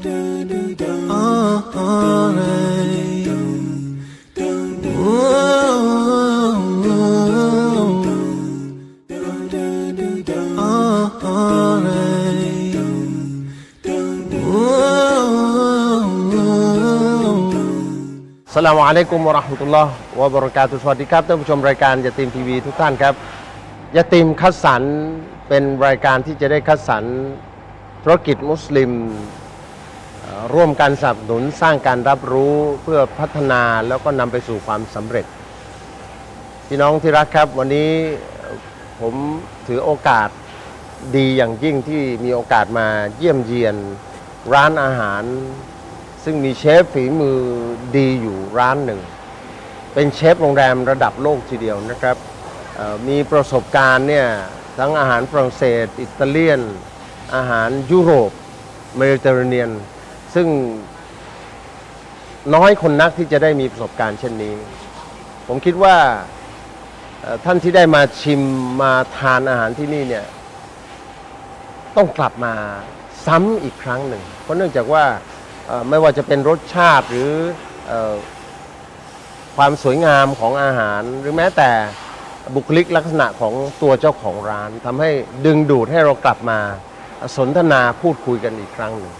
สลามอะลัยกุมวะราะห์มะตุลลอฮ์วะบะเราะกาตุสวัสดีครับท่านผู้ชมรายการยาตีมทีวีทุกท่านครับยาตีมคัดสรรเป็นรายการที่จะได้คัดสรรธุรกิจมุสลิม ร่วมกันสนับสนุนสร้างการรับรู้เพื่อพัฒนาแล้วก็นำไปสู่ความสำเร็จ พี่น้องที่รักครับ วันนี้ผมถือโอกาสดีอย่างยิ่งที่มีโอกาสมาเยี่ยมเยียนร้านอาหาร ซึ่งมีเชฟฝีมือดีอยู่ร้านหนึ่ง เป็นเชฟโรงแรมระดับโลกทีเดียวนะครับมีประสบการณ์เนี่ยทั้งอาหารฝรั่งเศส อิตาเลียน อาหารยุโรปเมดิเตอร์เรเนียน ซึ่งน้อยคนนักที่จะได้มีประสบการณ์เช่นนี้ ผมคิดว่าท่านที่ได้มาชิมมาทานอาหารที่นี่เนี่ย ต้องกลับมาซ้ำอีกครั้งหนึ่ง เพราะเนื่องจากว่าไม่ว่าจะเป็นรสชาติหรือความสวยงามของอาหาร หรือแม้แต่บุคลิกลักษณะของตัวเจ้าของร้านทำให้ดึงดูดให้เรากลับมาสนทนาพูดคุยกันอีกครั้งหนึ่ง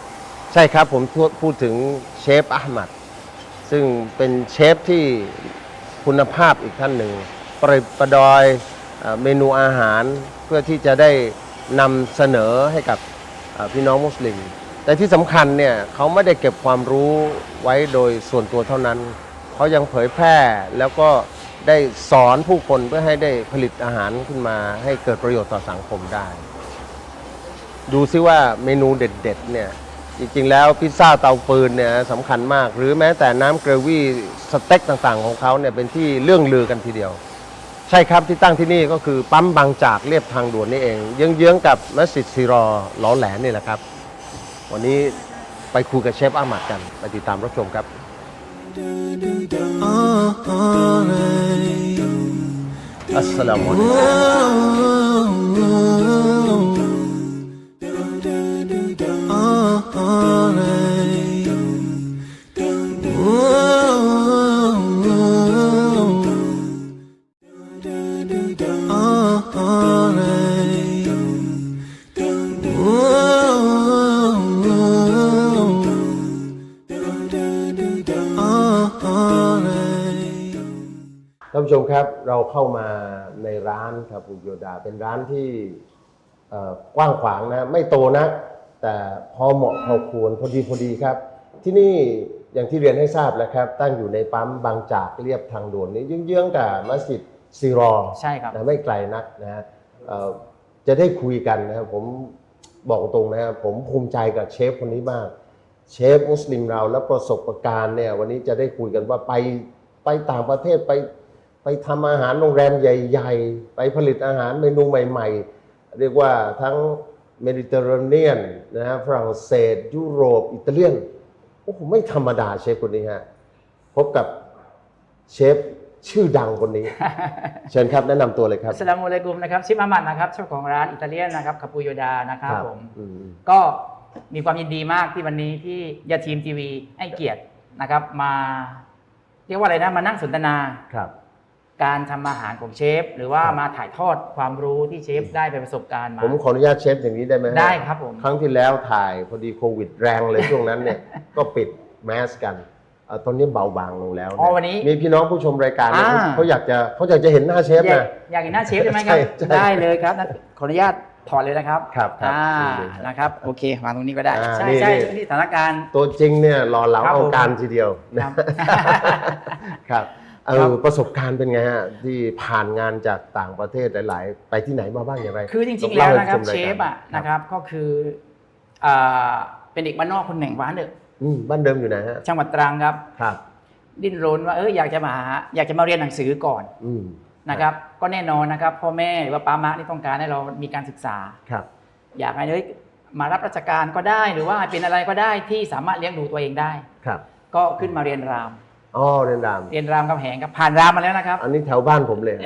ใช่ครับผมพูดถึงเชฟอาหมัด ซึ่งเป็นเชฟที่คุณภาพอีกท่านหนึ่ง ประดิประดอยเมนูอาหารเพื่อที่จะได้นำเสนอให้กับพี่น้องมุสลิม แต่ที่สำคัญเนี่ยเขาไม่ได้เก็บความรู้ไว้โดยส่วนตัวเท่านั้น เขายังเผยแพร่แล้วก็ได้สอนผู้คนเพื่อให้ได้ผลิตอาหารขึ้นมา ให้เกิดประโยชน์ต่อสังคมได้ ดูซิว่าเมนูเด็ดๆเนี่ย จริงๆแล้วพิซซ่าเตาฟืนเนี่ยสำคัญมาก หรือแม้แต่น้ำเกรวี่สเต็กต่างๆของเขาเนี่ยเป็นที่เรื่องลือกันทีเดียว ใช่ครับที่ตั้งที่นี่ก็คือปั๊มบางจากเรียบทางด่วนนี่เองเยื้องๆกับมัสยิดซีรอล้อแหลนนี่แหละครับ วันนี้ไปคุยกับเชฟอาหมัดกันไปติดตามรับชมครับ อัสสลามุอะลัยกุม เราเข้ามาในร้านครับคุณโยดา เป็นร้านที่เอ่อกว้างขวางนะ ไม่โตนะแต่พอเหมาะพอควรพอดีพอดีครับ ที่นี่อย่างที่เรียนให้ทราบแล้วครับ ตั้งอยู่ในปั๊มบางจากเรียบทางด่วนนี้เยื้องๆกับมัสยิดซีรอใช่ครับนะไม่ไกลนักนะฮะเอ่อจะได้คุยกันนะครับผมบอกตรงนะครับผมภูมิใจกับเชฟคนนี้มาก เชฟมุสลิมเราและประสบการณ์เนี่ยวันนี้จะได้คุยกันว่าไปไปต่างประเทศไป ไปทำอาหารโรงแรมใหญ่ ๆ ไปผลิตอาหารเมนูใหม่ ๆ เรียกว่าทั้งเมดิเตอร์เรเนียนนะฮะฝรั่งเศส ยุโรป อิตาเลียนโอ้โหไม่ธรรมดาเชฟคนนี้ฮะพบกับเชฟชื่อดังคนนี้ เชิญครับแนะนำตัวเลยครับอัสสลามุอะลัยกุมนะครับชิปอามัดนะครับเจ้าของร้านอิตาเลียนนะครับคาปูโยดานะครับผมอืมก็มีความยินดีมากที่วันนี้ที่ยาทีมทีวีให้เกียรตินะครับ มาเรียกว่าอะไรนะมานั่งสนทนาครับ การทำอาหารของเชฟ หรือว่ามาถ่ายทอดความรู้ที่เชฟได้ไปประสบการณ์มา ผมขออนุญาตเชฟอย่างนี้ได้ไหมฮะได้ครับผม ครั้งที่แล้วถ่ายพอดีโควิดแรงเลยช่วงนั้นเนี่ย ก็ปิดแมสกันเอ่อตอนนี้เบาบางลงแล้วอ๋อวันนี้มีพี่น้องผู้ชมรายการเนี่ยอ่า เขาอยากจะเขาอยากจะเห็นหน้าเชฟอยากนะ อยากเห็นหน้าเชฟใช่ไหมครับ ใช่ใช่ได้เลยครับนะขออนุญาตถอดเลยนะครับครับครับอ่าดีเลยครับนะครับโอเควางตรงนี้ก็ได้อ่าใช่นี่ใช่นี่ นี่สถานการณ์ ตัวจริงเนี่ยหล่อเหลาครับเอาผม การทีเดียวนะครับ ครับ เอครัอบประสบการณ์เป็นไงฮะที่ผ่านงานจากต่างประเทศหลาย ๆ ไปที่ไหนมาบ้างอย่างไรคือจริงๆแล้วนะครับล่าเชให้ฟอะนะครับก็คืออ่าเป็นเด็กบ้านนอกคนหนึ่งว้านเดอะอืมบ้านเดิมอยู่ไหนฮะจังหวัดตรังครับ ครับ ดิ้นรนว่าเอออยากจะมาหาอยากจะมาเรียนหนังสือก่อนอืมนะครับ ก็แน่นอนนะครับพ่อแม่หรือว่าป้ามะนี่ต้องการให้เรามีการศึกษา ครับ อยากให้เฮ้ยมารับราชการก็ได้ หรือว่าเป็นอะไรก็ได้ที่สามารถเลี้ยงดูตัวเองได้ ครับ ก็ขึ้นมาเรียนราม อ๋อเรียนราม เรียนรามคำแหงครับผ่านรามมาแล้วนะครับ อันนี้แถวบ้านผมเลย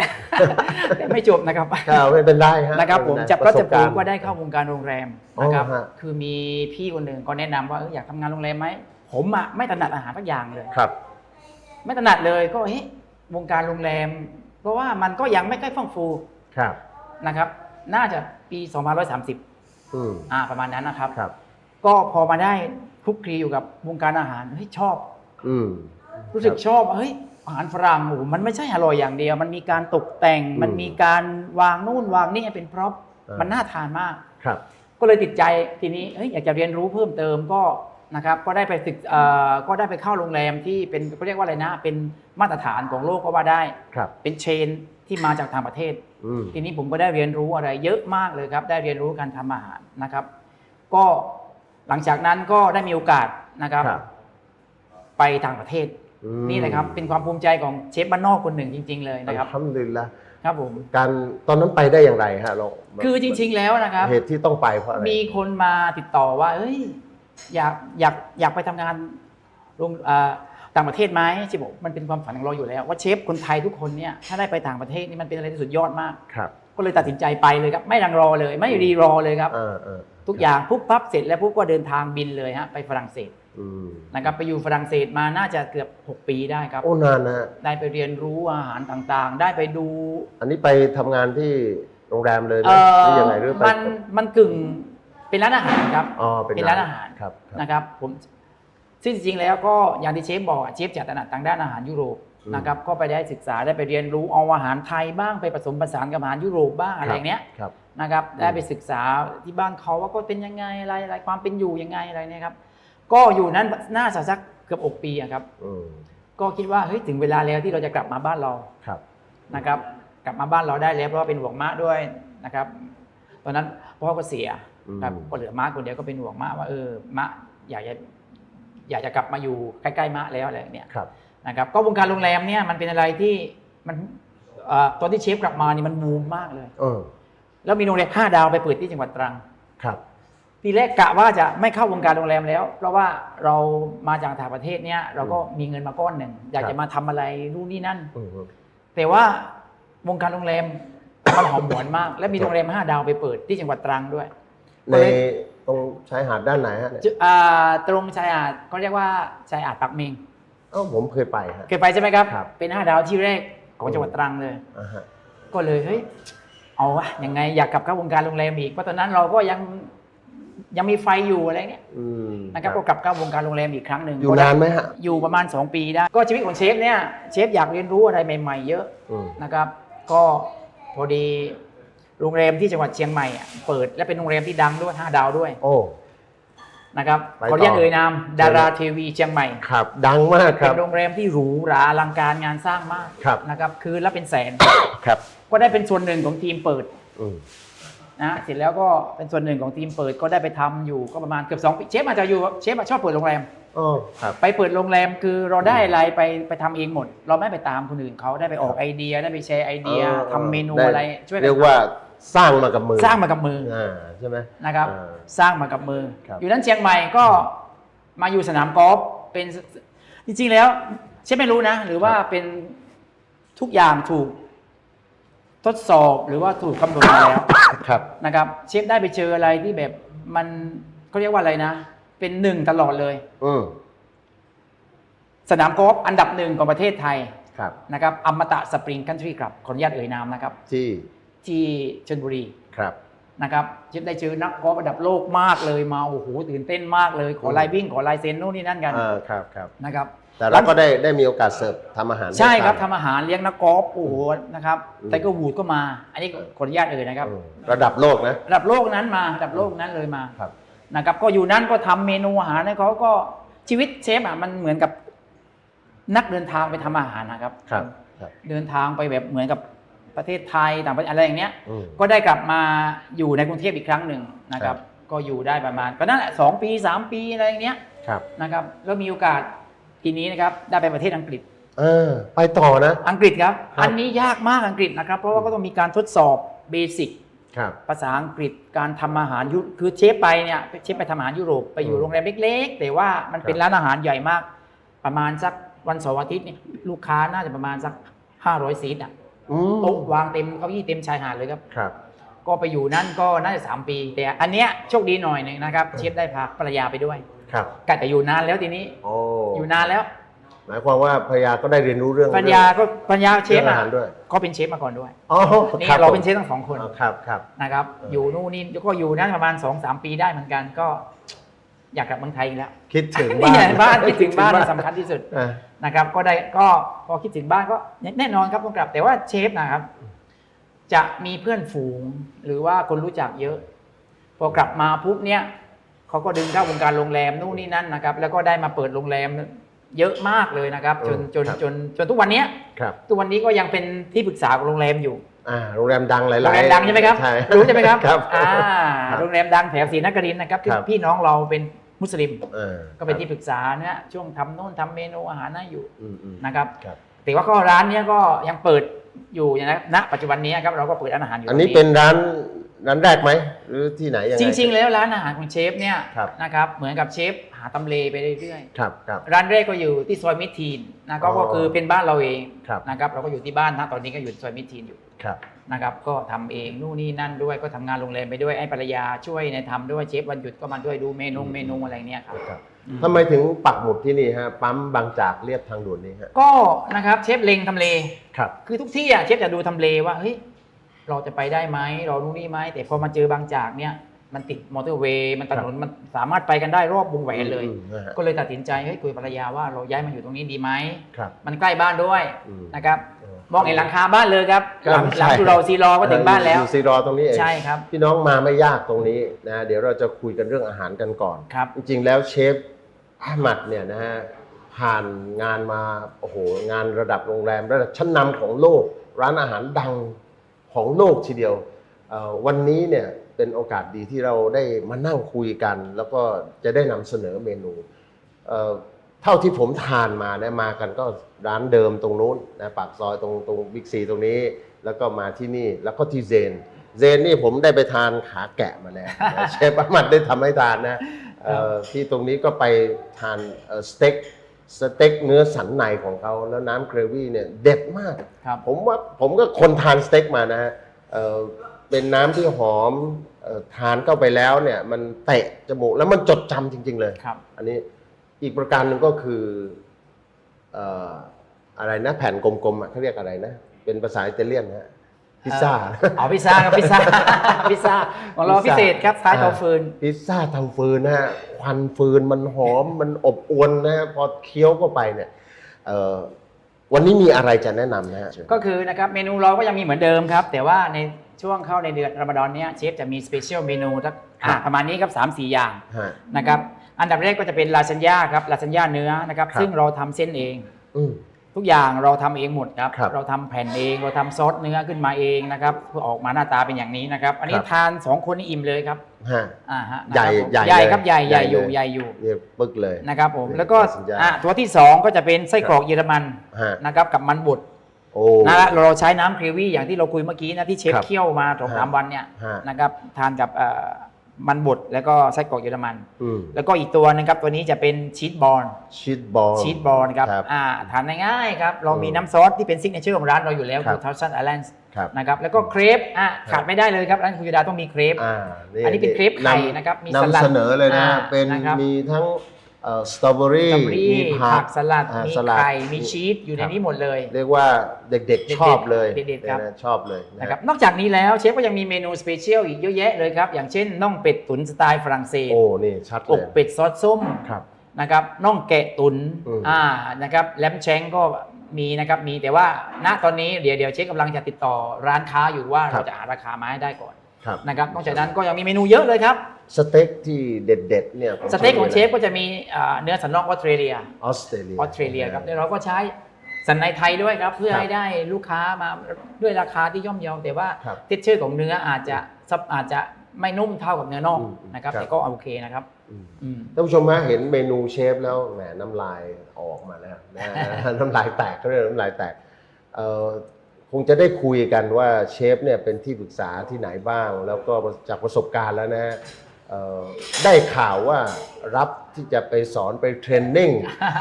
แต่ไม่จบนะครับครับไม่เป็นไรฮะนะครับ ผมไเป็นไรจับก็จะปปูระสบารณ์ก็ได้เข้าวงการโรงแรมนะครับอ๋อฮะคือมีพี่คนหนึ่งก็แนะนำว่าเอออยากทำงานโรงแรมไหมผมอะไม่ถนัดอาหารสักอย่างเลยครับ ไม่ถนัดเลยก็เฮ้ยวงการโรงแรม เพราะว่ามันก็ยังไม่ค่อยเฟื่องฟูครับนะครับ น่าจะปี2530อืมอ่าประมาณนั้นนะครับครับ ก็พอมาได้คลุกคลีอยู่กับวงการอาหารเฮ้ยชอบอืม รู้สึกชอบเฮ้ยอาหารฝรั่งโอ้โหมันไม่ใช่อร่อยอย่างเดียว มันมีการตกแต่งอืมมันมีการวางนู่นวางนี่ให้เป็นพร็อพอ่ามัมันน่าทานมากครับ ก็เลยติดใจทีนี้เฮ้ยอยากจะเรียนรู้เพิ่มเติมก็นะครับก็ได้ไปศึกเอ่อก็ได้ไปเข้าโรงแรมที่เป็นเขาเรียกว่าอะไรนะ เป็นมาตรฐานของโลกก็ว่าได้ครับเป็นเชนที่มาจากต่างประเทศอืมทีนี้ผมก็ได้เรียนรู้อะไรเยอะมากเลยครับ ได้เรียนรู้การทำอาหารนะครับ ก็หลังจากนั้นก็ได้มีโอกาสนะครับครับไปต่างประเทศ อืมนี่แหละครับเป็นความภูมิใจของเชฟบ้านนอกคนหนึ่งจริง ๆ เลยนะครับทำดีละครับผมการตอนนั้นไปได้อย่างไรฮะเราคือจริง ๆ แล้วนะครับเหตุที่ต้องไปเพราะอะไรมีคนมาติดต่อว่า เอ้ย อยากอยากอยากไปทำงานโรงอ่าต่างประเทศไหมเชฟบอกมันเป็นความฝันของเราอยู่แล้วว่าเชฟคนไทยทุกคนเนี่ยถ้าได้ไปต่างประเทศนี่มันเป็นอะไรที่สุดยอดมากครับ ก็เลยตัดสินใจไปเลยครับ ไม่รังรอเลย ไม่รีรอเลยครับเออเออ ทุกอย่างปุ๊บปั๊บเสร็จแล้วปุ๊บก็เดินทางบินเลยฮะไปฝรั่งเศสอืมนะครับไปอยู่ฝรั่งเศสมาน่าจะเกือบ 6 ปีได้ครับ โอ้นานนะฮะได้ไปเรียนรู้อาหารต่างๆ ได้ไปดูอันนี้ไปทำงานที่โรงแรมเลยไหมเอ่หรืออยังไงหรือไปมันมันกึ่งเป็นร้านอาหารครับ อ๋อเป็นเป็นร้านอาหาร ครับครับ นะครับผมซึ่งจริงๆแล้วก็อย่างที่เชฟบอกอะเชฟจะถนัดทางด้านอาหารยุโรปอืมนะครับก็ไปได้ศึกษาได้ไปเรียนรู้เอาอาหารไทยบ้างไปผสมผสานกับอาหารยุโรปบ้างอะไรอย่างเนี้ย ครับ นะครับอืมได้ไปศึกษาที่บ้านเขาว่าก็เป็นยังไงอะไรอะไรความเป็นอยู่ยังไงอะไรเนี่ยครับ ก็อยู่นั้นน่าจะสักเกือบอกปีอะครับอืมก็คิดว่าเฮ้ยถึงเวลาแล้วที่เราจะกลับมาบ้านเราครับนะครับ กลับมาบ้านเราได้แล้วเพราะว่าเป็นห่วงมะด้วยนะครับ ตอนนั้นพ่อก็เสียครับอืมก็เหลือมะคนเดียวก็เป็นห่วงมะว่าเออมะอยากจะอยากจะกลับมาอยู่ใกล้ๆมะแล้วอะไรเนี่ยครับนะครับ ก็วงการโรงแรมเนี่ยมันเป็นอะไรที่มันเอ่อตอนที่เชฟกลับมานี่มันบูมมากเลยเออ แล้วมีโรงแรมห้าดาวไปเปิดที่จังหวัดตรัง ครับ ทีแรกกะว่าจะไม่เข้าวงการโรงแรมแล้ว เพราะว่าเรามาจากต่างประเทศเนี่ยเราก็มีเงินมาก้อนหนึ่งอยากครัจะบมาทำอะไรนู่นนี่นั่นอืม แต่ว่าวงการโรงแรม มันหอมหวนมาก และมีโรงแรมห้าดาวไปเปิดที่จังหวัดตรังด้วยในตรงชายหาดด้านไหนฮะเนี่ยจุอ่าตรงชายหาดเขาเรียกว่าชายหาดปักเมงเอ้าผมเคยไปฮะ เคยไปใช่ไหมครับ ครับ เป็นห้าดาวที่แรกของจังหวัดตรังเลย อ่าฮะ ก็เลยเฮ้ย เอาวะยังไงอยากกลับเข้าวงการโรงแรมอีกเพราะตอนนั้นเราก็ยังยังมีไฟอยู่อะไรเงี้ยอืมนะครับก็กลับเข้าวงการโรงแรมอีกครั้งหนึ่งอยู่นานไหมฮะ อยู่ประมาณ 2 ปีได้ ก็ชีวิตของเชฟเนี่ยเชฟอยากเรียนรู้อะไรใหม่ๆ เยอะอืม นะครับ ก็พอดีโรงแรมที่จังหวัดเชียงใหม่อะเปิดและเป็นโรงแรมที่ดังด้วยห้าดาวด้วยโอ้ นะครับไปต่อ ขอเรียกเอ่ยนามดาราทีวีเชียงใหม่ ครับดังมากคเป็รับ นโรงแรมที่หรูหราอลังการงานสร้างมากครับ นะครับ คืนละเป็นแสน ครับก็ได้เป็นส่วนหนึ่งของทีมเปิดอืมนะเสร็จแล้วก็เป็นส่วนหนึ่งของทีมเปิดก็ได้ไปทำอยู่ก็ประมาณเกือบสองปีเชฟอาจจะอยู่เชฟอะชอบเปิดโรงแรมอ๋อครับ ไปเปิดโรงแรมคือเราได้อะไรไปไปทำเองหมด เราไม่ไปตามคนอื่นเขาได้ไปออกไอเดียได้ไปแชร์ไอเดียออทำเมนูด้อะไรช่วยกันเรียกว่าสร้างมากับมือสร้างมากับมืออ่าใช่ไหม นะครับ อ่าสร้างมากับมือ ครับอยู่นั้นเชียงใหม่ก็มาอยู่สนามกอล์ฟเป็นจริงๆแล้วเชฟไม่รู้นะ หรือว่าเป็นทุกอย่างถูก ทดสอบหรือว่าถูกกำหนดมาแล้วครับ นะครับ เชฟได้ไปเจออะไรที่แบบมันเขาเรียกว่าอะไรนะ เป็นหนึ่งตลอดเลย อืมสนามกอล์ฟอันดับหนึ่งของประเทศไทยครับ นะครับอมตะสปริงคันทรีครับขออนุญาตเอ่ยนามนะครับ ที่ที่ชลบุรีครับ นะครับเชฟได้เจอนักกอล์ฟระดับโลกมากเลยมาโอ้โหตื่นเต้นมากเลย ขออืมลายวิ่งขอลายเซ็นนู่นนี่นั่นกันอ่าครับครับนะครับ แต่เราก็ได้ได้มีโอกาสเสิร์ฟทำอาหารใช่ครับให้ทานทำอาหารเลี้ยงนักกอล์ฟโอ้โหนะครับอืมแต่ก็วูดก็มา อันนี้ขออนุญาตเอ่ยนะครับอืมระดับโลกนะระดับโลกนั้นมาระดับโลกนั้นเลยมาครับนะครับก็อยู่นั้นก็ทำเมนูอาหารให้เขาก็ชีวิตเชฟอะมันเหมือนกับนักเดินทางไปทำอาหารนะครับครับครับเดินทางไปแบบเหมือนกับประเทศไทยต่างประเทศอะไรอย่างเนี้ยอืมก็ได้กลับมาอยู่ในกรุงเทพอีกครั้งหนึ่งนะคครัรับบก็อยู่ได้ประมาณก็นั่นแหละสองปีสามปีอะไรอย่างเนี้ยครับนะครับ แล้วมีโอกาส ทีนี้นะครับได้ไปประเทศอังกฤษ เออ ไปต่อนะ อังกฤษครับ ครับ อันนี้ยากมากอังกฤษนะครับ เพราะว่าก็ต้องมีการทดสอบเบสิกครับ ภาษาอังกฤษการทำอาหารยุคือเชฟไปเนี่ยเชฟไปทำอาหารยุโรปไปอยู่อืมโรงแรมเล็กๆ แต่ว่ามันเป็นครับ ร้านอาหารใหญ่มาก ประมาณสักวันเสาร์อาทิตย์เนี่ยลูกค้าน่าจะประมาณสัก 500ซีทอะอืมโต๊ะวางเต็มเก้าอี้เต็มชายหาดเลยครับ ครับ ก็ไปอยู่นั่นก็น่าจะ 3 ปี แต่อันเนี้ยโชคดีหน่อยหนึงนะครับ เชฟได้พาภรรยาไปด้วย ครับกะจะอยู่นานแล้วทีนี้โอ้อยู่นานแล้วหมายความว่าภรรยาก็ได้เรียนรู้เรื่องภรรยาก็ภรรยาเชฟเรื่องอาอะหารด้วยก็เป็นเชฟมาก่อนด้วยอ๋อนี่ครับเราผมเป็นเชฟทั้งสองคนอ๋อครับครับนะครับเออออยู่นู่นนี่ก็อยู่นั่นประมาณ2อสปีได้เหมือนกันก็ อยากกลับเมืองไทยอีกแล้ว คิดถึงนี่บ้านไงบ้านคิดถึงบ้านสำคัญที่สุดอ่านะครับ ก็ได้ก็พอคิดถึงบ้านก็แน่นอนครับต้องกลับแต่ว่าเชฟนะครับ จะมีเพื่อนฝูงหรือว่าคนรู้จักเยอะ พอกลับมาปุ๊บเนี่ย เขาก็ดึงเข้าวงการโรงแรมนู่นนี่นั่นนะครับ แล้วก็ได้มาเปิดโรงแรมเยอะมากเลยนะครับ จนจนจนจนทุกวันเนี้ยครับทุกวันนี้ก็ยังเป็นที่ปรึกษาของโรงแรมอยู่อ่าโรงแรมดังหลายๆโรงแรมดังใช่ไหมครับใช่รู้ใช่ไหมครับครับอ่าครับโรงแรมดังแถวศรีนครินทร์นะครับที่ครับพี่น้องเราเป็นมุสลิมเออก็เป็นที่ปรึกษาเนี่ยช่วงทำโน่นทำเมนูอาหารน่าอยู่อืมอืมนะครับครับแต่ว่าก็ร้านเนี้ยก็ยังเปิดอยู่นะณปัจจุบันนี้ครับเราก็เปิดร้านอาหารอยู่ อันนี้ตรงเป็นร้าน ร้านแรกไหมหรือที่ไหนยังไง จริง ๆ แล้วร้านอาหารของเชฟเนี่ยครับ นะครับเหมือนกับเชฟหาตำเลไปเรื่อยครับครับ ๆร้านแรกก็อยู่ที่ซอยมิตรทีนนะก็อ๋อก็คือเป็นบ้านเราเองครับ นะครับเราก็อยู่ที่บ้านนะตอนนี้ก็อยู่ซอยมิตรทีนอยู่ครับ นะครับก็ทำเองนู่นนี่นั่นด้วยก็ทำงานโรงแรมไปด้วยให้ภรรยาช่วยในทำด้วยเชฟวันหยุดก็มาด้วยดูเมนูเมนูอะไรเนี้ยครับ ครับอืม ทำไมถึงปักหมุดที่นี่ฮะปั๊มบางจากเรียบทางด่วนนี้ฮะก็นะครับเชฟเล็งทำเล ครับ คือทุกที่อะเชฟจะดูทำเลว่าเฮ้ย เราจะไปได้ไหมเรานู่นนี่ไหมแต่พอมาเจอบางจากเนี่ยมันติดมอเตอร์เวย์มันถนนมันสามารถไปกันได้รอบวงแหวนเลย อืมนะฮะก็เลยตัดสินใจเฮ้ยคุยกับภรรยาว่าเราย้ายมาอยู่ตรงนี้ดีไหมครับ มันใกล้บ้านด้วยอืม นะครับเออ มองเห็นหลังคาบ้านเลยครับครัหบลังหลังใช่ ดูเราซีรอก็ถึงบ้านแล้ว อยู่ซีรอตรงนี้เองใช่ครับพี่น้องมาไม่ยากตรงนี้นะเดี๋ยวเราจะคุยกันเรื่องอาหารกันก่อน ครับ จริงๆแล้วเชฟอาหมัดเนี่ยนะฮะผ่านงานมาโอ้โหงานระดับโรงแรมระดับชั้นนำของโลก ร้านอาหารดัง ของโลกทีเดียวเอ่อวันนี้เนี่ยเป็นโอกาสดีที่เราได้มานั่งคุยกัน แล้วก็จะได้นำเสนอเมนูเอ่อเท่าที่ผมทานมาเนี่ยมากันก็ร้านเดิมตรงนู้นนะปากซอยตรงตรงบิ๊กซีตรงนี้ แล้วก็มาที่นี่แล้วก็ที่เซนเซนนี่ผมได้ไปทานขาแกะมาแล้วนะเชฟอาหมัดได้ทำให้ทานนะเอ่อที่ตรงนี้ก็ไปทานเอ่อสเต็ก สเต็กเนื้อสันในของเขาแล้วน้ำเกรวี่เนี่ยเด็ดมาก ครับ ผมว่าผมก็คนทานสเต็กมานะฮะเอ่อเป็นน้ำที่หอมเอ่อทานเข้าไปแล้วเนี่ย มันเตะจมูกแล้วมันจดจำจริง ๆ เลย ครับ อันนี้อีกประการหนึ่งก็คือเอ่ออะไรนะแผ่นกลมๆอะเขาเรียกอะไรนะ เป็นภาษาอิตาเลียนนะฮะ พิซซ่าเอาพิซซ่าครับพิซซ่าพิซซ่าของเราพิเศษครับท้ายเตาฟืนพิซซ่าเตาฟืนนะฮะควันฟืนมันหอมมันอบอวนนะฮะพอเคี้ยวเข้าไปเนี่ยเอ่อวันนี้มีอะไรจะแนะนำนะฮะก็คือนะครับเมนูเราก็ยังมีเหมือนเดิมครับ แต่ว่าในช่วงเข้าในเดือนรอมฎอนเนี้ยเชฟจะมีสเปเชียลเมนูสักอะประมาณนี้ครับสามสี่อย่างฮะนะครับอันดับแรกก็จะเป็นลาซานญ่าครับลาซานญ่าเนื้อนะครับครับซึ่งเราทำเส้นเองอืม ทุกอย่างเราทำเองหมดครับครับเราทำแผ่นเองเราทำซอสเนื้อขึ้นมาเองนะครับเพื่อออกมาหน้าตาเป็นอย่างนี้นะครับ อันนี้ครับทานสองคนนี่อิ่มเลยครับฮะอ่าฮะใหญ่นะครับผมใหญ่ใหญ่เลยครับใหญ่ใหญ่ใหญ่อยู่เลยใหญ่อยู่เนี่ยปึ๊กเลยนะครับผมเป็นแล้วก็ลาซานญ่าอะตัวที่สองก็จะเป็นไส้กรอกเยอรมันฮะนะครับกับมันบดโอ้นะฮะเราใช้น้ำเกรวี่อย่างที่เราคุยเมื่อกี้นะที่เชฟครับเคี่ยวมาสองสามฮะวันเนี่ยฮะนะครับทานกับเอ่อ มันบดแล้วก็ไส้กรอกเยอรมันอืมแล้วก็อีกตัวหนึงครับตัวนี้จะเป็นชีสบอลชีสบอลชีสบอลครับครับอ่าทานง่ายๆครับ เรามีอืมน้ำซอสที่เป็นซิกเนเจอร์ของร้านเราอยู่แล้วครับคือทัสซันไอแลนด์ครับนะครับแล้วก็เครปอะขาดไม่ได้เลยครับร้านคุณยูดาต้องมีเครปอ่าอันนี้เป็นเครปไข่นะครับมีสลัดนำเสนอเลยนะอ่าเป็นนะครับมีทั้งเอ่อ สตรอเบอรี่สตรอเบอรี่มีผัผักกสลัด อ่ามีสลัด ไข่ มีชีส อยู่ในนี้หมดเลยเรียกว่าเด็กเด็กๆๆชอบเลยเด็กๆครับนะชอบเลยนะ นะครับ นอกจากนี้แล้วเชฟก็ยังมีเมนูสเปเชียลอีกเยอะแยะเลยครับ อย่างเช่นน่องเป็ดตุ๋นสไตล์ฝรั่งเศสโอ้ นี่ ชัดอเลกยเป็ดซอสส้มครับ นะครับน่องแกะตุนอืม อ่านะครับแลมแชงก็มีนะครับมีแต่ว่าณตอนนี้เดี๋ยวเดี๋ยวเชฟกำลังจะติดต่อร้านค้าอยู่ว่าเราจะหาราคามาให้ได้ก่อน ครับนะครับนอกจากนั้นก็ยังมีเมนูเยอะเลยครับสเต็กที่เด็ดๆเนี่ยผมสเต็กของเชฟชบก็จะมีอ่าเนื้อสันนอกออสเตรเลียออสเตรเลียออสเตรเลียครับแล้วเราก็ใช้สันในไทยด้วยครับเพื่อครับให้ได้ลูกค้ามาด้วยราคาที่ย่อมเยาแต่ว่าครับเท็กเจอร์ของเนื้ออาจจะซับอาจจะไม่นุ่มเท่ากับเนื้อนอกอืมนะครับครับแต่ก็โอเคนะครับอืมอืมท่านผู้ชมฮะเห็นเมนูเชฟแล้วแหมน้ำลายออกมาแล้วนะน้ำลายแตกเขาเรียกน้ำลายแตกเอ่อค งจะได้คุยกันว่าเชฟเนี่ยเป็นที่ปรึกษาที่ไหนบ้าง แล้วก็จากประสบการณ์แล้วนะฮะเอ่อ่อได้ข่าวว่ารับที่จะไปสอนไปเทรนนิ่ง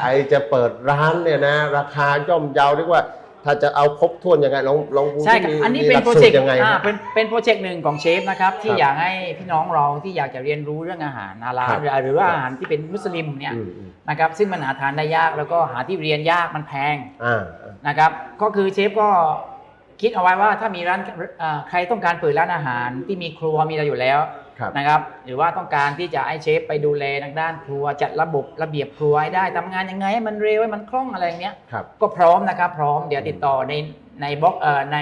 ใครจะเปิดร้านเนี่ยนะ ราคาย่อมเยาเรียกว่า ถ้าจะเอาครบถ้วนยังไงลองลองพูดใช่ครับมีอันนี้มีเป็นหลัโปรสูเจกตต์ยังไงอ่าฮะ เป็นเป็นโปรเจกต์หนึ่งของเชฟนะครับที่ครับอยากให้พี่น้องเราที่อยากจะเรียนรู้เรื่องอาหารฮาลาลครับหรือว่าครับอาหารที่เป็นมุสลิมเนี่ยอืมอืมนะครับซึ่งมันหาทานได้ยากแล้วก็หาที่เรียนยากมันแพงอ่าอ่านะครับก็คือเชฟก็ คิดเอาไว้ว่าถ้ามีร้านอ่าใครต้องการเปิดร้านอาหารที่มีครัวมีอะไรอยู่แล้วครับ นะครับ หรือว่าต้องการที่จะให้เชฟไปดูแลทางด้านครัวจัดระบบระเบียบครัวให้ได้ทำงานยังไงให้มันเร็วให้มันคล่องอะไรอย่างเงี้ย ครับ ก็พร้อมนะครับ พร้อมเดี๋ยวติดต่อในในบล็อกเอ่อใน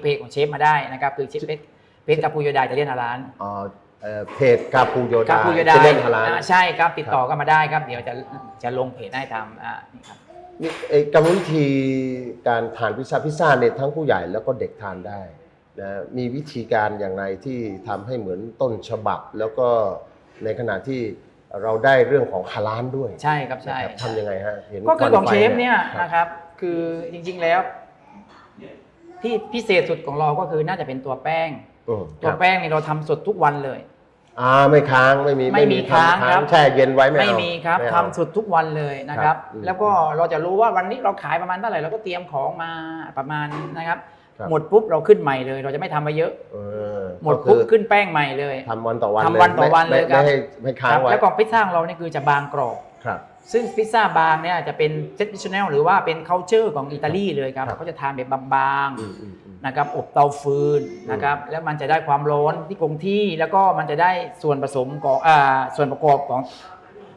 เพจของเชฟมาได้นะครับ คือเชฟเพจเพจกาปูโยดาจะเรียนอาร้านอ่าเอ่อเพจกาปูโยกาดาปูโยดาจะเล่นฮาลาลอ่าใช่ครับติดต่อกันมาได้ครับ เดี๋ยวจะจะลงเพจให้ทำอ่านี่ครับ นี่ไอ้กรรมวิธีการทานพิซซ่าพิซซ่าเนี่ยทั้งผู้ใหญ่แล้วก็เด็กทานได้นะมีวิธีการอย่างไรที่ทำให้เหมือนต้นฉบับ แล้วก็ในขณะที่เราได้เรื่องของฮาลาลด้วยใช่ครับใช่ นะครับทำยังไงฮะเห็นก็คือของควัเชไฟฟเนี่ยครับนะครับ คือจริงๆแล้ว ที่พิเศษสุดของเราก็คือน่าจะเป็นตัวแป้ง อืมตัวครับ แป้งนี่เราทำสดทุกวันเลย อ่าไม่ค้างไม่มีไม่มีค้างทำครับ แช่เย็นไว้ไม่ไม่เอามีครับไม่ทำเอาสดทุกวันเลยนะครับ ครับอืมแล้วก็เราจะรู้ว่าวันนี้เราขายประมาณเท่าไหร่เราก็เตรียมของมาประมาณนะครับ ครับ หมดปุ๊บเราขึ้นใหม่เลย เราจะไม่ทำมาเยอะ เออหมดก็ปุ๊บคือขึ้นแป้งใหม่เลย ทำวันต่อวันทำวันต่อวันไม่เลยครับ ไม่ให้ไม่ค้างครับไว้ แล้วก็พิซซ่าของเรานี่คือจะบางกรอบ ครับ ซึ่งพิซซ่าบางเนี่ยจะเป็นเซต i ิชแนลหรือว่าเป็น c u เจอร์ของอิตาลีเลยครับครับ เขาจะทานแบบบางอืมอืมอืม ๆนะครับอบเตาฟืนนะครับแล้วมันจะได้ความร้อนที่คงที่แล้วก็มันจะได้ส่วนผสมของอ่าส่วนประกอบของ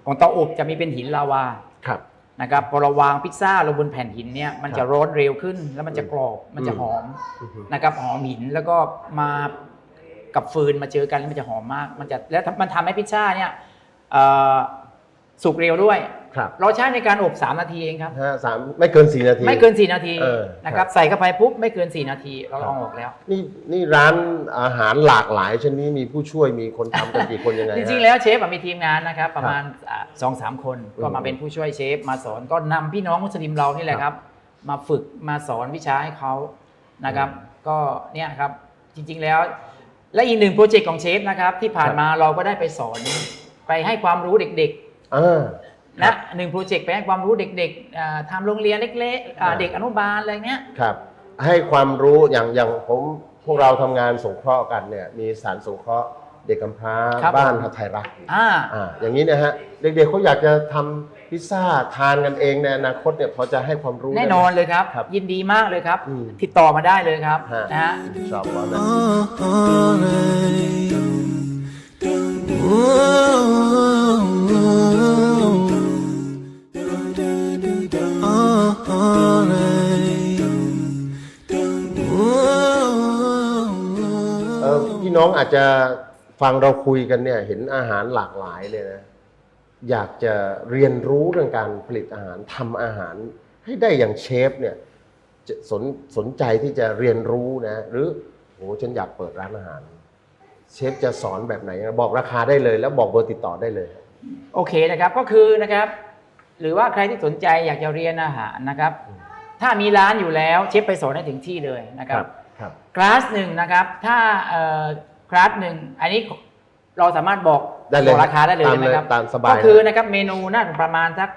ของเตาอบจะมีเป็นหินลาวา ครับ นะครับพอเราวางพิซซ่าลงบนแผ่นหินเนี่ยมันครัจะบร้อนเร็วขึ้น แล้วมันจะกรอบมันจะอืมหอมอือฮึ นะครับหอมหินแล้วก็มากับฟืนมาเจอกันแล้วมันจะหอมมาก มันจะแล้วมันทำให้พิซซ่าเนี่ยเอ่อ สุกเร็วด้วย ครับเราใช้ในการอบ 3 นาทีเองครับ ห้าสามไม่เกินสี่นาที ไม่เกิน 4 นาทีเออนะครับครับใส่เข้าไปปุ๊บไม่เกิน 4 นาทีเราครับเอาออกแล้ว นี่นี่ร้านอาหารหลากหลายชนิดมีผู้ช่วยมีคนทำกันกี่คนยังไงจฮะ ริงๆ แล้วเชฟอะมีทีมงานนะครับประมาณสองสามคนก็อืมามเป็นผู้ช่วยเชฟมาสอนก็นำพี่น้องมุสลิมเรานี่แหละครับ มาฝึกมาสอนวิชาให้เขานะครับ ก็เนี่ยครับจริงๆแล้ว และอีกหนึ่งโปรเจกต์ของเชฟนะครับ ที่ผ่านมาเราก็ได้ไปสอนไปให้ความรู้เด็ก อ่าๆนะหนึ่งโปรเจกต์ไปให้ความรู้เด็กๆอ่าทำโรงเรียนเล็กๆอ่าอ่าเด็กอนุบาลอะไรเนี้ย ครับ ให้ความรู้อย่างอย่างผมพวกเราทำงานสงเคราะห์กันเนี่ยมีสารสงเคราะห์เด็กกำพร้าครับ บ้านผมฮัทไทยรักอ่า อ่าอย่างนี้นะฮะเด็กๆเขาอยากจะทำพิซซ่าทานกันเองในอนาคตเนี่ยพอจะให้ความรู้แน่ได้ไหม นอนเลยครับ ครับยินดีมากเลยครับ อืม ติดต่อมาได้เลยครับฮะนะฮะ ชอบว่านะเน้องอาจจะฟังเราคุยกันเนี่ย เห็นอาหารหลากหลายเลยนะ อยากจะเรียนรู้เรื่องการผลิตอาหารทำอาหาร ให้ได้อย่างเชฟเนี่ยจะสนสนใจที่จะเรียนรู้นะ หรือโหฉันอยากเปิดร้านอาหาร เชฟจะสอนแบบไหนนะบอกราคาได้เลย แล้วบอกเบอร์ติดต่อได้เลย โอเคนะครับก็คือนะครับ หรือว่าใครที่สนใจอยากจะเรียนอาหารนะครับ ถ้ามีร้านอยู่แล้วเชฟไปสอนให้ถึงที่เลยนะครับ ครับคลาสหนึ่งนะครับ ถ้าเอ่อคลาสหนึ่งอันนี้เราสามารถบอกได้เลยบอกราคาได้เลยตามใช่ไหมครับเลยตามสบายก็คือนะครับเมนูน่าจะประมาณสัก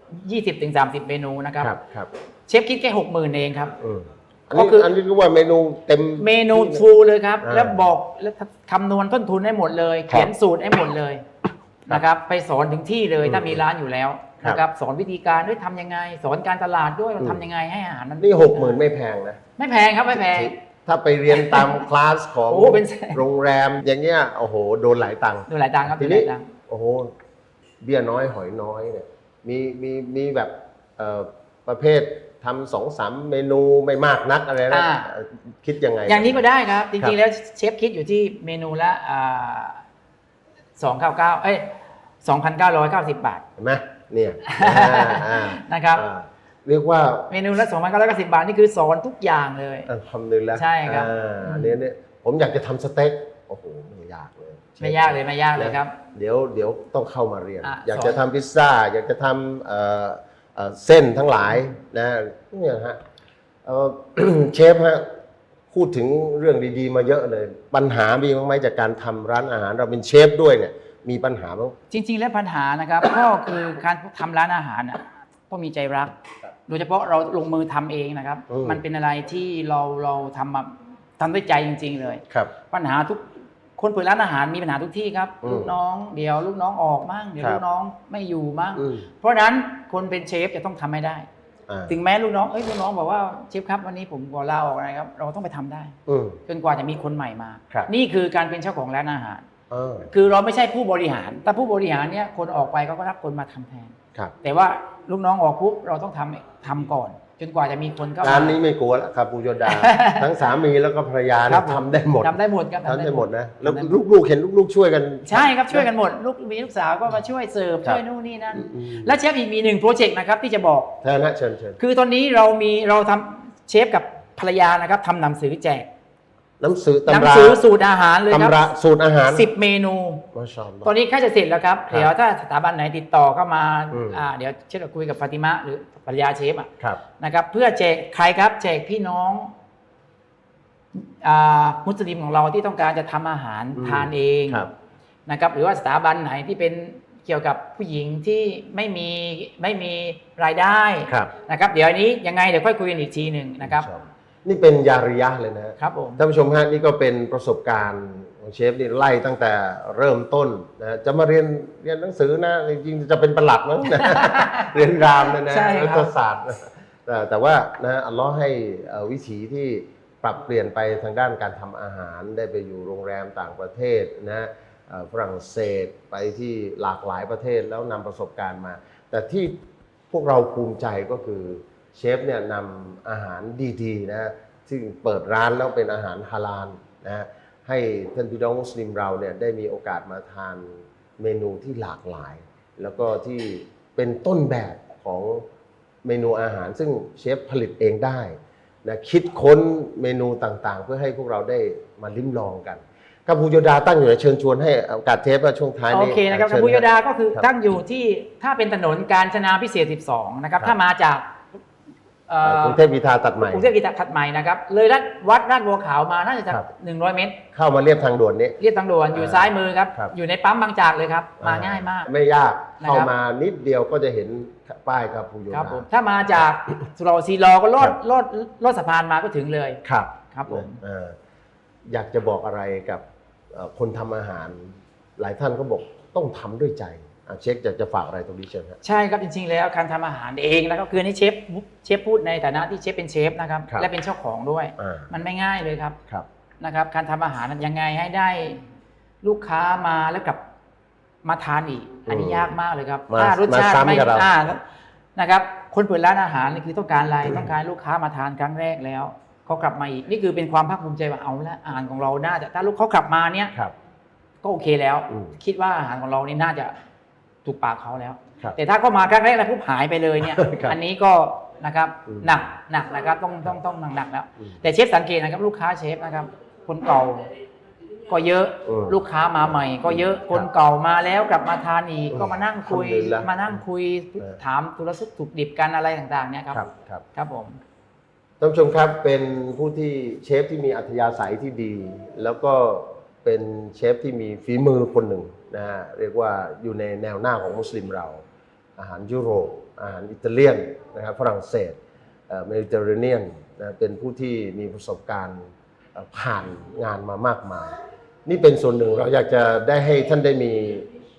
20-30ถึง30เมนูนะครับครับครับเชฟคิดแค่60,000เองครับอืมอันก็นี้คืออัอันนี้รู้ว่าเมนูเต็มเมนูฟูลเลยครับอ่าแล้วบอกแล้วคำนวณต้นทุนให้หมดเลยครับเขียนสูตรให้หมดเลย นะครับไปสอนถึงที่เลยอืมถ้ามีร้านอยู่แล้วครับนะครับสอนวิธีการด้วยทำยังไง สอนการตลาดด้วยเราอืมทำยังไงให้อาหารมันนี่หกหมื่นไม่แพงนะ ไม่แพงครับไม่แพง ถ้าไปเรียนตามคลาสของโอ้เป็นแสน โรงแรมอย่างเงี้ยโอ้โหโดนหลายตังค์ ดูหลายตังค์ครับทีดูหนี้ ลายตังค์โอ้โหเบี้ยน้อยหอยน้อยเนี่ยมีมีมีแบบเอ่อประเภททำสองสามเมนูไม่มากนักอะไรนะเอ่อคิดยังไง อย่างนี้ก็ได้ครับจครัริงบๆแล้วเชฟคิดอยู่ที่เมนูละสองเก้า เก้าเอ้ยสองพันเก้าร้อยเก้าสิบบาท เห็นไหมเนี่ยอ่าอ่านะครับ อ่าเรียกว่าเมนูละสองพันเก้าร้อยเก้าสิบบาท นี่คือสอนทุกอย่างเลย ทำนึงแล้วใช่ครับอ่าเนี่ยเนี่ยผมอยากจะทำสเต็กโอ้โหไม่ยากเลยไม่ยากเลยไม่ยากเลยครับ เดี๋ยวเดี๋ยวต้องเข้ามาเรียน อะอยากสอนจะทำพิซซ่า อยากจะทำเอ่อเอ่อเส้นทั้งหลายนะเนี่ยฮะเอ่อ เชฟฮะ พูดถึงเรื่องดีๆ มาเยอะเลย ปัญหามีบ้างไหมจากการทำร้านอาหารเราเป็นเชฟด้วยเนี่ย มีปัญหาบ้าง จริง ๆ แล้วปัญหานะครับ ก็คือการทำร้านอาหารน่ะต้องมีใจรักครับโดยเฉพาะเราลงมือทำเองนะครับ อืม มันเป็นอะไรที่เราเราทำมาทำด้วยใจจริง ๆ เลย ครับ ปัญหาทุกคนเปิดร้านอาหารมีปัญหาทุกที่ครับอืมลูกน้องเดี๋ยวลูกน้องออกมั่งเดี๋ยวครับ ลูกน้องไม่อยู่มั่งอืมเพราะฉะนั้นคนเป็นเชฟจะต้องทำให้ได้อ่า ถึงแม้ลูกน้องเอ้ยลูกน้องบอกว่าเชฟครับวันนี้ผมขอลาออกนะครับ เราต้องไปทำได้อืมจนกว่าจะมีคนใหม่มาครับนี่คือการเป็นเจ้าของร้านอาหารเออคือเราไม่ใช่ผู้บริหาร แต่ผู้บริหารเนี่ยคนออกไปเขาก็รับคนมาทำแทนครับแต่ว่าลูกน้องออกปุ๊บเราต้องทำทำก่อน จนกว่าจะมีคนเข้ามาร้านนี้ไม่กลัวแล้วครับปูโยดา ทั้งสามีแล้วก็ภรรยาคเนี่รัยบผมทำได้หมดทำได้หมดครับทำได้หมดนะแล้วทำได้หมดลูกๆเห็นลูกๆช่วยกัน ใช่ครับช่วยกันหมดลูกมีลูกสาวก็มาช่วยเสิร์ฟครับช่วยนู่นนี่นั่นอืมและเชฟอีกมีหนึ่งโปรเจกต์นะครับที่จะบอกเชิญนะเชิญเชิญคือตอนนี้เรามีเราทำเชฟกับภรรยานะครับทำหนังสือแจก หนังสือหนัตำราสือสูตรอาหารเลยครับตำราสูตรอาหารสิบเมนู มาชาอัลลอฮ์ ตอนนี้ใกล้จะเสร็จแล้วครับ ครับเดี๋ยวถ้าสถาบันไหนติดต่อเข้ามาอืม อ่าเดี๋ยวเชฟจะคุยกับฟาติมะหรือภรรยาเชฟอะครับ นะครับ เพื่อแจกใครครับ แจกพี่น้องอ่ามุสลิมของเราที่ต้องการจะทำอาหารอืม ทานเองครับ นะครับ หรือว่าสถาบันไหนที่เป็นเกี่ยวกับผู้หญิงที่ไม่มีไม่มีรายได้ครับ นะครับ เดี๋ยวอันนี้ยังไงเดี๋ยวค่อยคุยกันอีกทีหนึ่งนะครับชอบ นี่เป็นยาริยะห์เลยนะฮะครับผมท่านผู้ชมฮะนี่ก็เป็นประสบการณ์ของเชฟนี่ไล่ตั้งแต่เริ่มต้นนะจะมาเรียนเรียนหนังสือนะจริงๆจะเป็นประหลัดมั้งนะเรียนรามนะนะใช่ครับรัฐศาสตร์นะแต่แต่ว่านะอัลลอฮ์ให้เอ่อวิถีที่ปรับเปลี่ยนไปทางด้านการทำอาหารได้ไปอยู่โรงแรมต่างประเทศนะเอ่อฝรั่งเศสไปที่หลากหลายประเทศแล้วนำประสบการณ์มา แต่ที่พวกเราภูมิใจก็คือ เชฟเนี่ยนำอาหารดีๆนะซึ่งเปิดร้านแล้วเป็นอาหารฮาลาลนะฮะให้ท่านพี่น้องมุสลิมเราเนี่ยได้มีโอกาสมาทานเมนูที่หลากหลาย แล้วก็ที่เป็นต้นแบบของเมนูอาหาร ซึ่งเชฟผลิตเองได้นะคิดค้นเมนูต่างๆ เพื่อให้พวกเราได้มาลิ้มลองกันกัมพูโยดาตั้งอยู่ในเชิญชวนให้โอกาสเทปว่าช่วงท้ายโอนี้เคนะครับเชิกัญมพูยดาก็คือครับตั้งอยู่ที่ถ้าเป็นถนนกาญจนาพิเศษ 12 นะครับครับถ้ามาจากเอ่อ กรุงเทพวิทาตัดใหม่กรุงเทพกีตาถัดใหม่นะครับเลยรัดวัดราดบัวขาวมาน่าจะจากครับ100เมตร เข้ามาเรียบทางด่วนนี้เรียบทางด่วนอยู่อ่าซ้ายมือครับครับ อยู่ในปั๊มบางจากเลยครับ มาง่ายมาก ไม่ยากนะครับเข้ามานิดเดียวก็จะเห็นป้ายกัมพูโยครับดาผมถ้ามาจากสุเหราซีรอก็ลอดครับลอดลอดสะพานมาก็ถึงเลยครับครับผมเอ่ออยากจะบอกอะไรกับเอ่อคนทำอาหาร หลายท่านก็บอกต้องทำด้วยใจอะ เช็คอยากจะฝากอะไรตรงนี้เชิญครับ ใช่ครับจริงๆ แล้วการทำอาหารเองนะครับคืออนนี่เชฟเชฟพูดในฐานะที่เชฟเป็นเชฟนะครับครับและเป็นเจ้าของด้วยอ่ามันไม่ง่ายเลยครับครับนะครับการทำอาหารนั้นยังไงให้ได้ลูกค้ามาแล้วกลับมาทานอีก อันนี้อืมยากมากเลยครับมาถ้ารสชาติมาซ้ำไม่กับเราอ่านะครับ คนเปิดร้านอาหารนี่คือต้องการอะไรต้องการลูกค้ามาทานครั้งแรกแล้วเขากลับมาอีกนี่คือเป็นความภาคภูมิใจว่าเอาละอาหารของเราน่าจะถ้าลูกเขากลับมาเนี่ยครับก็โอเคแล้วอืมคิดว่าอาหารของเรานี่น่าจะ ถูกปากเขาแล้ว ครับ แต่ถ้าเขามาครั้งแรกแล้วปุ๊บหายไปเลยเนี่ย ครับอันนี้ก็นะครับอืมหนักหนักนะครับต้องต้องต้องหนักๆแล้ว อืมแต่เชฟสังเกตนะครับ ลูกค้าเชฟนะครับ คนเก่าก็เยอะอืมลูกค้ามาใหม่ ก็เยอะครับคนเก่ามาแล้วกลับมาทานอีกอืมก็มานั่งคุย อัลฮัมดุลิลละมานั่งคุยเออ ถามธุรสุขถูกดิบกันอะไรต่างๆเนี่ยครับ ครับครับ ครับผม ท่านผู้ชมครับเป็นผู้ที่เชฟที่มีอัธยาศัยที่ดี แล้วก็เป็นเชฟที่มีฝีมือคนหนึ่ง นะฮะเรียกว่าอยู่ในแนวหน้าของมุสลิมเรา อาหารยุโรป อาหารอิตาเลียนนะครับฝรั่งเศสเมดิเตอร์เรเนียนนะเป็นผู้ที่มีประสบการณ์ผ่านงานมามากมาย นี่เป็นส่วนหนึ่งเราอยากจะได้ให้ท่านได้มี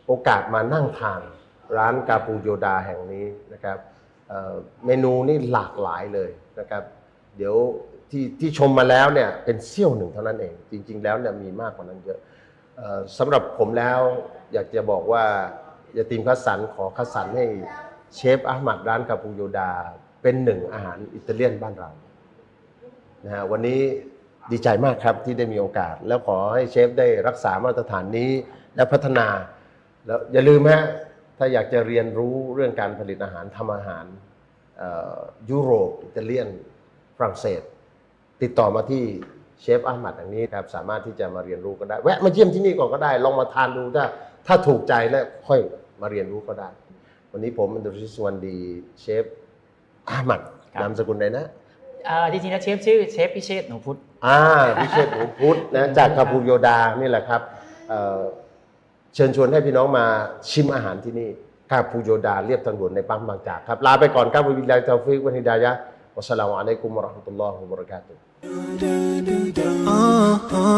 โอกาสมานั่งทานร้านกาปูโยดาแห่งนี้นะครับเมนูนี่หลากหลายเลยนะครับ เดี๋ยวที่ที่ชมมาแล้วเนี่ยเป็นเสี้ยวหนึ่งเท่านั้นเอง จริง ๆ แล้วเนี่ยมีมากกว่านั้นเยอะ สำหรับผมแล้วอยากจะบอกว่ายาตีมคัสสันขอคัสสันให้เชฟอาหมัดร้านกาปูโยดา เป็นหนึ่งอาหารอิตาเลียนบ้านเรานะฮะวันนี้ดีใจมากครับที่ได้มีโอกาส แล้วขอให้เชฟได้รักษามาตรฐานนี้และพัฒนาแล้วอย่าลืมฮะถ้าอยากจะเรียนรู้เรื่องการผลิตอาหารทำอาหารยุโรปอิตาเลียนฝรั่งเศส ติดต่อมาที่ เชฟอาหมัดอย่างนี้ครับสามารถที่จะมาเรียนรู้ก็ได้ แวะมาเยี่ยมที่นี่ก่อนก็ได้ ลองมาทานดูถ้าถ้าถูกใจแล้วค่อยมาเรียนรู้ก็ได้ วันนี้ผมอันดุริสวันดีเชฟอาหมัดครับ นามสกุลใดนะอ่าจริงๆแล้วเชฟชื่อเชฟพิเชษฐ์หนูพุทธ อ่าพิเชษหนูพุทธนะจากคาปูโยดานี่แหละครับเอ่อเชิญชวนให้พี่น้องมาชิมอาหารที่นี่ข้าวภูโยดาเรียบทางด่วนในปั๊มบางจากครับลาไปก่อนครับวิลลาฮิตาวฟิกวันฮิดายะห์วัสสลามุอะลัยกุมวะเราะห์มะตุลลอฮ์วะบะเราะกาตุฮ์ oh, oh,